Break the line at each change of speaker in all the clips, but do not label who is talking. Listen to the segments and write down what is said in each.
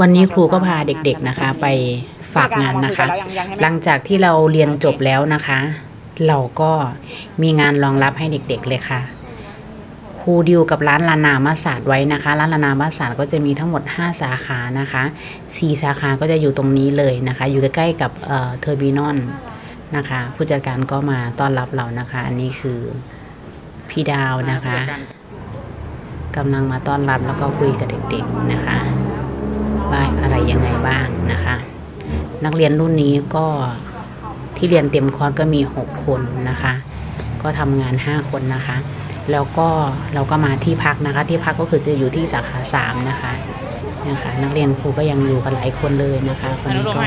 วันนี้ครูก็พาเด็กๆนะคะ ไปฝากงานนะคะ หลังจากที่เราเรียนจบแล้วนะคะ เราก็มีงานรองรับให้เด็กๆเลยค่ะครูดิวกับร้านลานามาศาสตร์ไว้นะคะ ร้านลานามาศาสตร์ก็จะมีทั้งหมด 5 สาขานะคะ 4 สาขาก็จะอยู่ตรงนี้เลยนะคะ อยู่ใกล้ๆกับเอ่อเทอร์มินอลนะคะ ผู้จัดการก็มาต้อนรับเรานะคะ อันนี้คือพี่ดาวนะคะกำลังมาต้อนรับแล้วก็คุยกับเด็กๆนะคะ ว่าอะไรยังไงบ้างนะคะ นักเรียนรุ่นนี้ก็ที่เรียนเต็มคอร์สก็มี 6 คนนะคะ ก็ทำงาน 5 คนนะคะ แล้วก็เราก็มาที่พักนะคะ ที่พักก็คือจะอยู่ที่สาขา3นะคะนะคะ นักเรียนครูก็ยังอยู่กันหลายคนเลยนะคะคนนี้ก็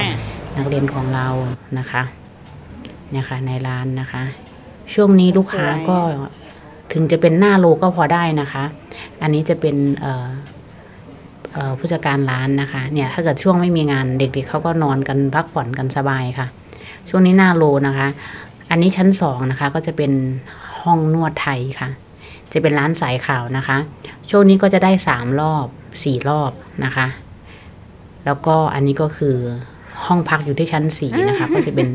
นักเรียนของเรานะคะเนี่ยค่ะในร้านนะคะ ช่วงนี้ลูกค้าก็ถึงจะเป็นหน้าโลก็พอได้นะคะ อันนี้จะเป็นเอ่อเอ่อ ผู้จัดการร้านนะคะเนี่ยถ้าเกิดช่วงไม่มีงานเด็กๆเขาก็นอนกันพักผ่อนกันสบายค่ะ ช่วงนี้หน้าโลนะคะ อันนี้ชั้นสองนะคะก็จะเป็นห้องนวดไทยค่ะ จะเป็นร้านสายข่าวนะคะ ช่วงนี้ก็จะได้สามรอบสี่รอบนะคะ แล้วก็อันนี้ก็คือห้องพักอยู่ที่ชั้นสี่นะคะ ก็จะเป็น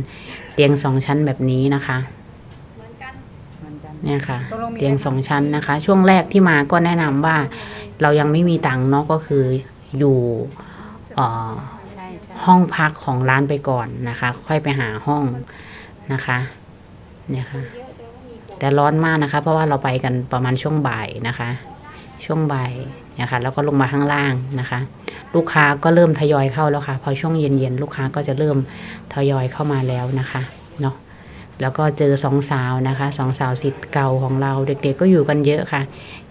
เตียงสองชั้นแบบนี้นะคะ เนี่ยค่ะ เตียงสองชั้นนะคะ ช่วงแรกที่มาก็แนะนำว่า เรายังไม่มีตังค์เนาะก็คืออยู่เอ่อห้องพักของร้านไปก่อนนะคะ ค่อยไปหาห้องนะคะเนี่ยค่ะ แต่ร้อนมากนะคะ เพราะว่าเราไปกันประมาณช่วงบ่ายนะคะ ช่วงบ่ายเนี่ยค่ะแล้วก็ลงมาข้างล่างนะคะ ลูกค้าก็เริ่มทยอยเข้าแล้วค่ะ พอช่วงเย็นๆลูกค้าก็จะเริ่มทยอยเข้ามาแล้วนะคะเนาะ แล้วก็เจอสองสาวนะคะสองสาวสิทธิ์เก่าของเราเด็กๆก็อยู่กันเยอะค่ะ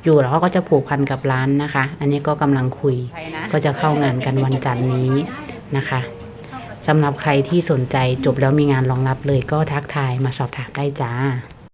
อยู่แล้วเขาก็จะผูกพันกับร้านนะคะ อันนี้ก็กำลังคุยก็จะเข้างานกันวันจันทร์นี้นะคะสำหรับใครที่สนใจจบแล้วมีงานรองรับเลยก็ทักทายมาสอบถามได้จ้า